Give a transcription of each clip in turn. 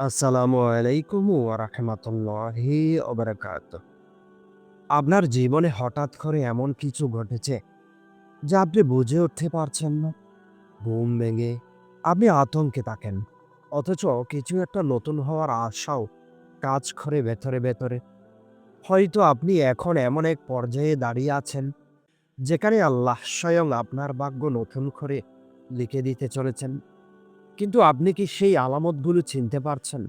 আসসালামু আলাইকুম ওরহমতুল্লাহি ওবরাকাত। আপনার জীবনে হঠাৎ করে এমন কিছু ঘটেছে যা আপনি বুঝে উঠতে পারছেন না? ঘুম ভেঙে আপনি আতঙ্কে থাকেন, অথচ কিছু একটা নতুন হওয়ার আশাও কাজ করে ভেতরে ভেতরে। হয়তো আপনি এখন এমন এক পর্যায়ে দাঁড়িয়ে আছেন যেখানে আল্লাহ স্বয়ং আপনার ভাগ্য নতুন করে লিখে দিতে চলেছেন। কিন্তু আপনি কি সেই আলামতগুলো চিনতে পারছেন?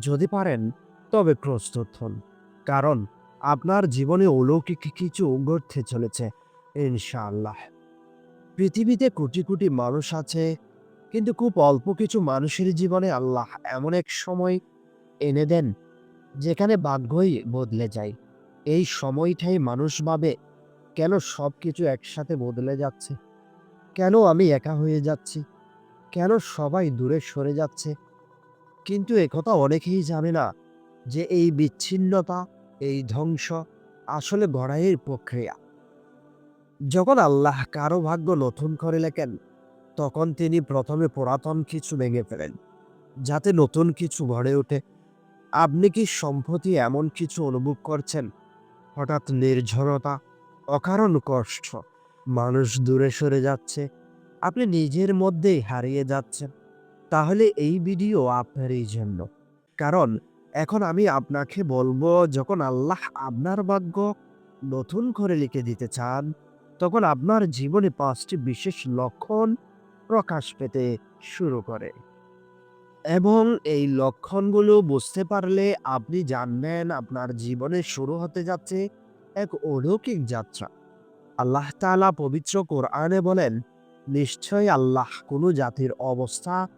যদি পারেন, তবে প্রস্তুত হন। কারণ, আপনার জীবনে অলৌকিক কিছু ঘটতে চলেছে, ইনশাআল্লাহ। পৃথিবীতে কোটি কোটি মানুষ আছে, কিন্তু খুব অল্প কিছু মানুষের জীবনে আল্লাহ এমন এক সময় এনে দেন, যেখানে ভাগ্যই বদলে যায়। এই সময়টাই মানুষ ভাবে, কেন সব কিছু একসাথে বদলে যাচ্ছে? কেন আমি একা হয়ে যাচ্ছি? কেন সবাই দূরে সরে যাচ্ছে? কিন্তু একথা অনেকেই জানে না যে এই বিচ্ছিন্নতা, এই ধ্বংস আসলে গড়াইয়ের প্রক্রিয়া। যখন আল্লাহ কারও ভাগ্য নতুন করে লেখেন, তখন তিনি প্রথমে পুরাতন কিছু ভেঙে ফেলেন, যাতে নতুন কিছু গড়ে ওঠে। আপনি কি সম্প্রতি এমন কিছু অনুভব করছেন? হঠাৎ নির্ঝরতা, অকারণ কষ্ট, মানুষ দূরে সরে যাচ্ছে আপনি নিজের মধ্যেই হারিয়ে যাচ্ছেন। তাহলে এই ভিডিও আপনারই জন্য। কারণ, এখন আমি আপনাকে বলব, যখন আল্লাহ আপনার ভাগ্য নতুন করে লিখে দিতে চান, তখন আপনার জীবনে পাঁচটি বিশেষ লক্ষণ প্রকাশ পেতে শুরু করে। এবং এই লক্ষণগুলো বুঝতে পারলে আপনি জানবেন আপনার জীবনে শুরু হতে যাচ্ছে এক অলৌকিক যাত্রা। আল্লাহ তাআলা পবিত্র কোরআনে বলেন নিশ্চয় আল্লাহ কোনো জাতির অবস্থা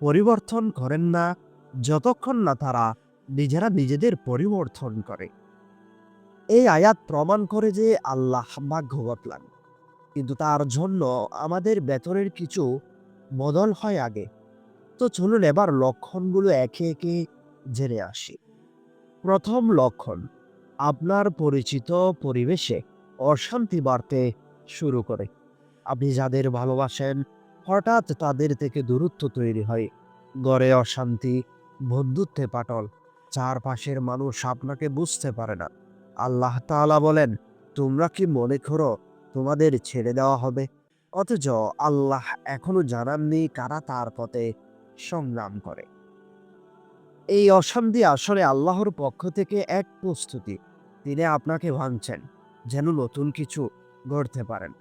পরিবর্তন করেন না যতক্ষণ না তারা নিজেরা নিজেদের পরিবর্তন করে। এই আয়াত প্রমাণ করে যে আল্লাহ ভাগ্য কিন্তু তার জন্য আমাদের বেতনের কিছু বদল হয় আগে। তো চলুন এবার লক্ষণগুলো একে একে জেনে আসি। প্রথম লক্ষণ, আপনার পরিচিত পরিবেশে অশান্তি বাড়তে শুরু করে। আপনি যাদের ভালোবাসেন, হঠাৎ তাদের থেকে দূরত্ব তৈরি হয়। গড়ে অশান্তি, বন্ধুত্বে পাটল, চারপাশের মানুষ আপনাকে বুঝতে পারে না। আল্লাহ তাআলা বলেন, তোমরা কি মনে করো তোমাদের ছেড়ে দেওয়া হবে? অথচ আল্লাহ এখনও জানাননি কারা তার পথে সংগ্রাম করে। এই অশান্তি আসলে আল্লাহর পক্ষ থেকে এক প্রস্তুতি। তিনি আপনাকে ভাঙছেন, যেন নতুন কিছু গড়তে পারেন।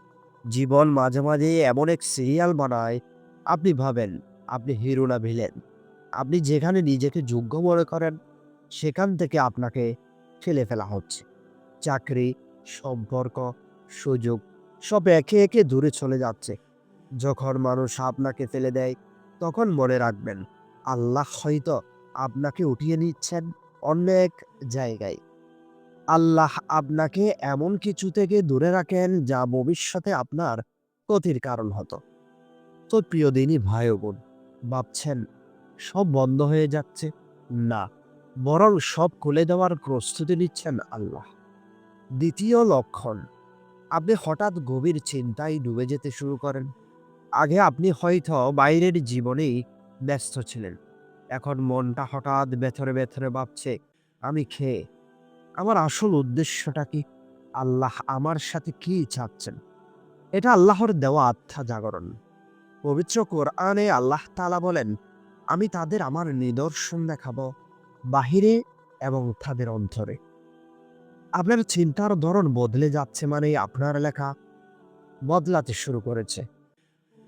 জীবন মাঝে মাঝে এমন এক সিরিয়াল বানায়, আপনি ভাবেন, আপনি হিরো না ভিলেন আপনি যেখানে নিজেকে যোগ্য মনে করেন, সেখান থেকে আপনাকে ফেলে ফেলা হচ্ছে। চাকরি, সম্পর্ক, সুযোগ, সব একে একে দূরে চলে যাচ্ছে। যখন মানুষ আপনাকে ফেলে দেয়, তখন মনে রাখবেন, আল্লাহ হয়তো আপনাকে উঠিয়ে নিচ্ছেন অন্য এক জায়গায়। আল্লাহ আপনাকে এমন কিছু থেকে দূরে রাখেন যা ভবিষ্যতে আপনার ক্ষতির কারণ হতো। তো প্রিয় দিনই ভাই বোন ভাবছেন, সব বন্ধ হয়ে যাচ্ছে? না, বরং সব খুলে দেওয়ার প্রস্তুতি নিচ্ছেন আল্লাহ। দ্বিতীয় লক্ষণ, আপনি হঠাৎ গভীর চিন্তায় ডুবে যেতে শুরু করেন। আগে আপনি হয়তো বাইরের জীবনেই ব্যস্ত ছিলেন। এখন মনটা হঠাৎ ভেতরে ভেতরে ভাবছে, আমি খেয়ে আমার আসল উদ্দেশ্যটা কি? আল্লাহ আমার সাথে কি চাচ্ছেন? এটা আল্লাহর দেওয়া আত্মা জাগরণ। পবিত্র কোরআনে আল্লাহ তালা বলেন, আমি তাদের আমার নিদর্শন দেখাব বাহিরে এবং তাদের অন্তরে। আপনার চিন্তার ধরন বদলে যাচ্ছে মানে আপনার লেখা বদলাতে শুরু করেছে।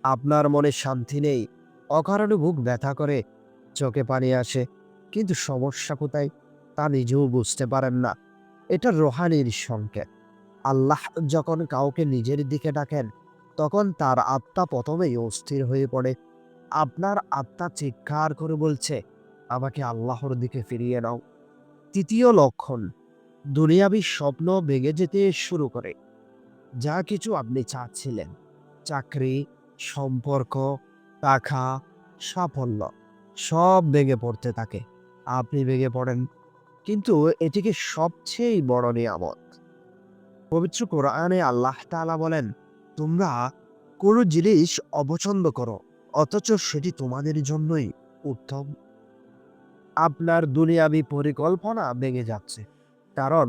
আপনার মনে শান্তি নেই, অকারণে বুক ব্যথা করে চোখে পানি আসে, কিন্তু সমস্যা কোথায়? তা নিজেও বুঝতে পারেন না। এটা রোহানির সংকেত। আল্লাহ যখন কাউকে নিজের দিকে ডাকেন, তখন তার আত্মা প্রথমেই অস্থির হয়ে পড়ে। আপনার আত্মা চিৎকার করে বলছে, আমাকে আল্লাহর দিকে ফিরিয়ে নাও। তৃতীয় লক্ষণ, দুনিয়াবি স্বপ্ন ভেঙে যেতে শুরু করে। যা কিছু আপনি চাচ্ছিলেন, চাকরি, সম্পর্ক, টাকা, সাফল্য, সব ভেঙে পড়তে থাকে। আপনি ভেঙে পড়েন। কিন্তু এটিকে সবচেয়ে বড় নিয়ামত। পবিত্র কোরআনে আল্লাহ তাআলা বলেন, তোমরা কোনো জিনিস অপছন্দ করো, অথচ সেটি তোমাদের জন্যই উত্তম। আপনার দুনিয়াবি পরিকল্পনা ভেঙে যাচ্ছে, কারণ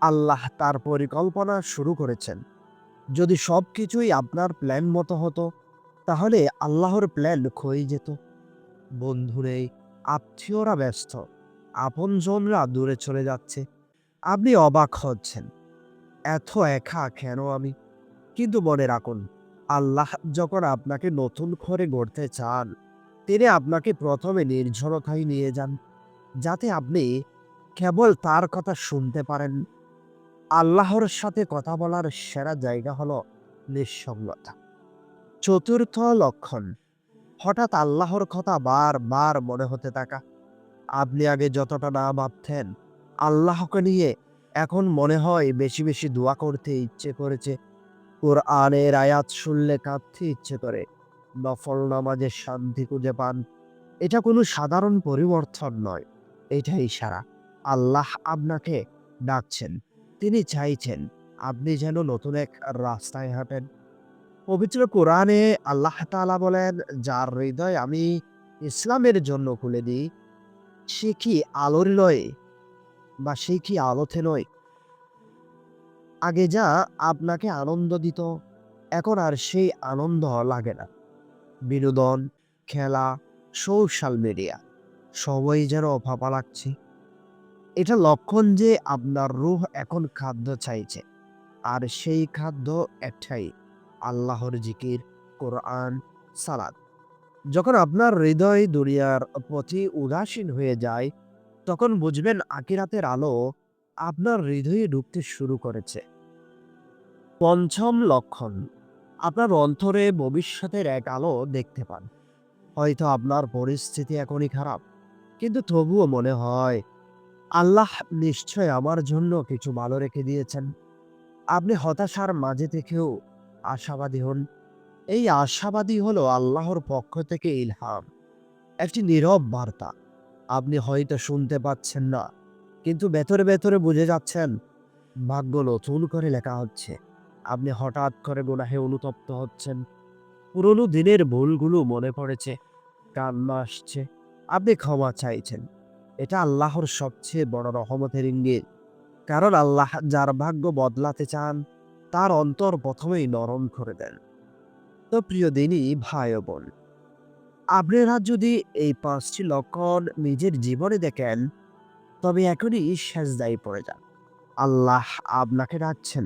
আল্লাহ তার পরিকল্পনা শুরু করেছেন। যদি সব কিছুই আপনার প্ল্যান মতো হতো, তাহলে আল্লাহর প্ল্যান ক্ষয়ে যেত। বন্ধু নেই, আত্মীয়রা ব্যস্ত। আপনজনরা দূরে চলে যাচ্ছে। আপনি অবাক হচ্ছেন। এত একা কেন আমি? কিন্তু মনে রাখুন, আল্লাহ যখন আপনাকে নতুন করে গড়তে চান, তিনি আপনাকে প্রথমে নির্ঝরতায় নিয়ে যান, যাতে আপনি কেবল তার কথা শুনতে পারেন। আল্লাহর সাথে কথা বলার সেরা জায়গা হলো নিঃসঙ্গতা। চতুর্থ লক্ষণ, হঠাৎ আল্লাহর কথা বার বার মনে হতে থাকা। আপনি আগে যতটা না ভাবতেন, আল্লাহকে নিয়ে এখন মনে হয় বেশি বেশি দোয়া করতে ইচ্ছে করেছে। কোরআনের আয়াত শুনলে কাঁদতে ইচ্ছে করে। নফল নামাজে শান্তি খুঁজে পান। এটা কোনো সাধারণ পরিবর্তন নয়। এটা ইশারা। আল্লাহ আপনাকে ডাকছেন। তিনি চাইছেন আপনি যেন নতুন এক রাস্তায় হাঁটেন। পবিত্র কোরআনে আল্লাহ তালা বলেন, যার হৃদয় আমি ইসলামের জন্য খুলে দিই সে কি আলোর নয় বা সে কি আলোতে নয়? আগে যা আপনাকে আনন্দ দিত, এখন আর সেই আনন্দ লাগে না। বিনোদন, খেলা, সোশ্যাল মিডিয়া, সবাই যেন ফাঁপা লাগছে। এটা লক্ষণ যে আপনার রূহ এখন খাদ্য চাইছে, আর সেই খাদ্য একটাই, আল্লাহর জিকির, কোরআন সালাদ যখন আপনার হৃদয় দুনিয়ার প্রতি উদাসীন হয়ে যায়, তখন বুঝবেন আকিরাতের আলো আপনার হৃদয়ে ঢুকতে শুরু করেছে। পঞ্চম লক্ষণ, আপনার অন্তরে ভবিষ্যতের এক আলো দেখতে পান। হয়তো আপনার পরিস্থিতি এখনই খারাপ, কিন্তু তবুও মনে হয়, আল্লাহ নিশ্চয় আমার জন্য কিছু ভালো রেখে দিয়েছেন। আপনি হতাশার মাঝে থেকেও আশাবাদী হন। এই আশাবাদী হলো আল্লাহর পক্ষ থেকে ইলহাম। একটি নীরব বার্তা। আপনি হয়তো শুনতে পাচ্ছেন না, কিন্তু ভেতরে ভেতরে বুঝে যাচ্ছেন, ভাগ্য নতুন করে লেখা হচ্ছে। আপনি হঠাৎ করে গুনাহে অনুতপ্ত হচ্ছেন। পুরনো দিনের ভুলগুলো মনে পড়েছে, কান্না আসছে, আপনি ক্ষমা চাইছেন। এটা আল্লাহর সবচেয়ে বড় রহমতের ইঙ্গিত। কারণ আল্লাহ যার ভাগ্য বদলাতে চান, তার অন্তর প্রথমেই নরম করে দেন। তো প্রিয় দিনই ভাই বোন, আপনারা যদি এই পাঁচটি লক্ষণ নিজের জীবনে দেখেন, তবে এখনই শেষ দায়ী পড়ে যান। আল্লাহ আপনাকে ডাকছেন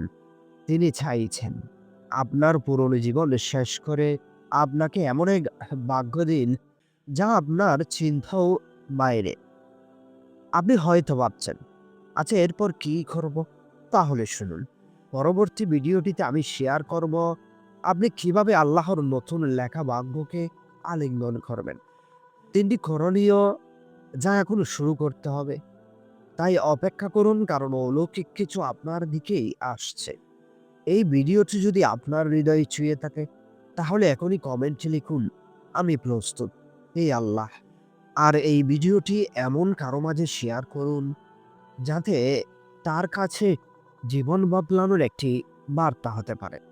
তিনি চাইছেন। আপনার পুরনো জীবন শেষ করে আপনাকে এমন এক ভাগ্য দিন, যা আপনার চিন্তাও বাইরে। আপনি হয়তো ভাবছেন আচ্ছা এরপর কি করব? তাহলে শুনুন, পরবর্তী ভিডিওটিতে আমি শেয়ার করব আপনি কীভাবে আল্লাহর নতুন লেখা ভাগ্যকে আলিঙ্গন করবেন? তিনটি করণীয় যা এখন শুরু করতে হবে। তাই অপেক্ষা করুন, কারণ অলৌকিক কিছু আপনার দিকেই আসছে। এই ভিডিওটি যদি আপনার হৃদয়ে ছুঁয়ে থাকে, তাহলে এখনই কমেন্টে লিখুন, আমি প্রস্তুত এই আল্লাহ। আর এই ভিডিওটি এমন কারও মাঝে শেয়ার করুন, যাতে তার কাছে জীবন বদলানোর একটি বার্তা হতে পারে।